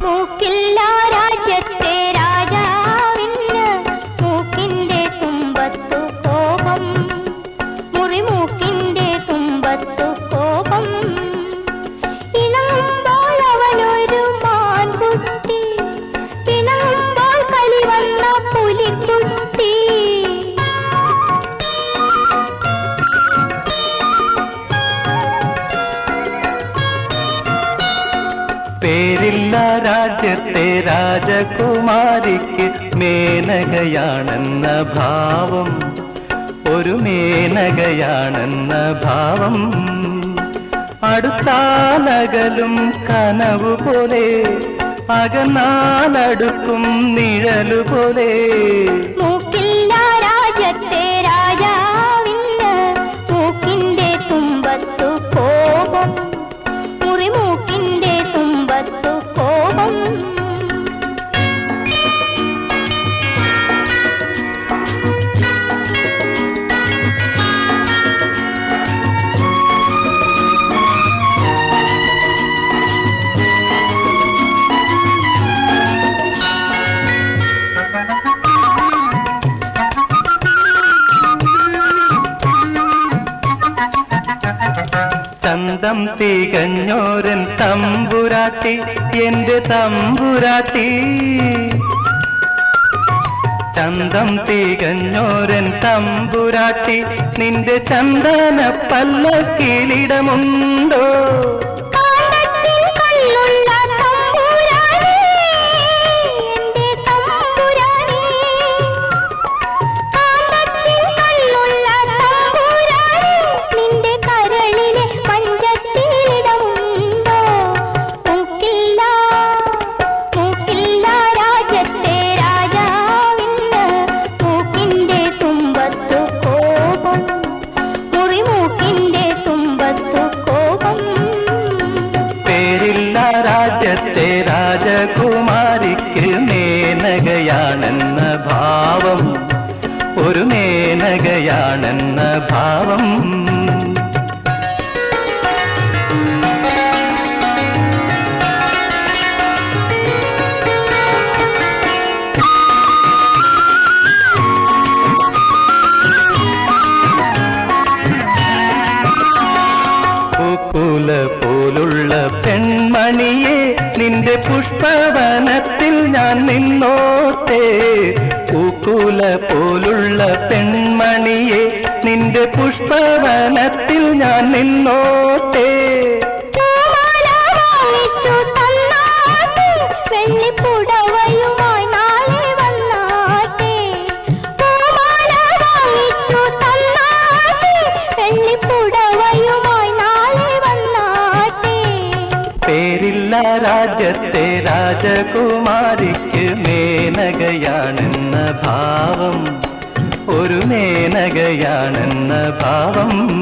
മൂക്കില്ല പേരില്ല രാജ്യത്തെ രാജകുമാരിക്ക് മേനകയാണെന്ന ഭാവം. ഒരു മേനകയാണെന്ന ഭാവം. അടുത്താലകലും കനവ് പോലെ അകന്നാലടുക്കും നിഴലു ചന്തം തികഞ്ഞോരൻ തമ്പുരാട്ടി എന്റെ തമ്പുരാട്ടി. ചന്തം തികഞ്ഞോരൻ തമ്പുരാട്ടി നിന്റെ ചന്ദന പല്ലക്കിലിടമുണ്ടോ രാജകുമാരിക്ക് മേനകയാണെന്ന ഭാവം. ഒരു മേനകയാണെന്ന ഭാവം. പൂക്കുല പോലുള്ള പെൺമണിയെ നിന്റെ പുഷ്പവനത്തിൽ ഞാൻ നിന്നോട്ടേ പൂക്കുല പോലുള്ള പെൺമണിയെ നിന്റെ പുഷ്പവനത്തിൽ ഞാൻ നിന്നോട്ടെ രാജ്യത്തെ രാജകുമാരിക്ക് മേനകയാണെന്ന ഭാവം. ഒരു മേനകയാണെന്ന ഭാവം.